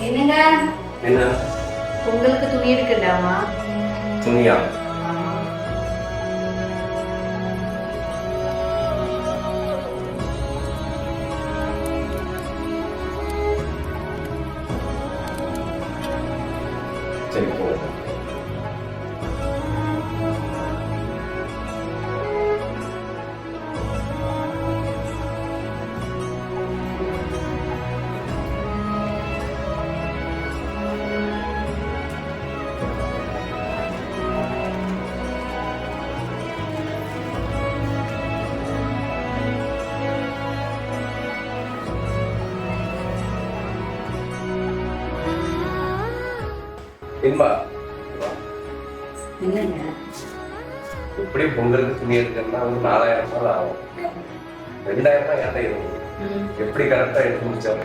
என்னங்க? என்ன? உங்களுக்கு துணி எடுக்கண்டாமா? துணியா? சரி போ இன்பா. எப்படி பொங்கலுக்கு துணி எடுக்கணும்னா வந்து நாலாயிரம் ரூபாய் ஆகும். ரெண்டாயிரம் ரூபாய் ஏன்டா இருக்கும் எப்படி கரெக்டா எடுத்து முடிச்சாரு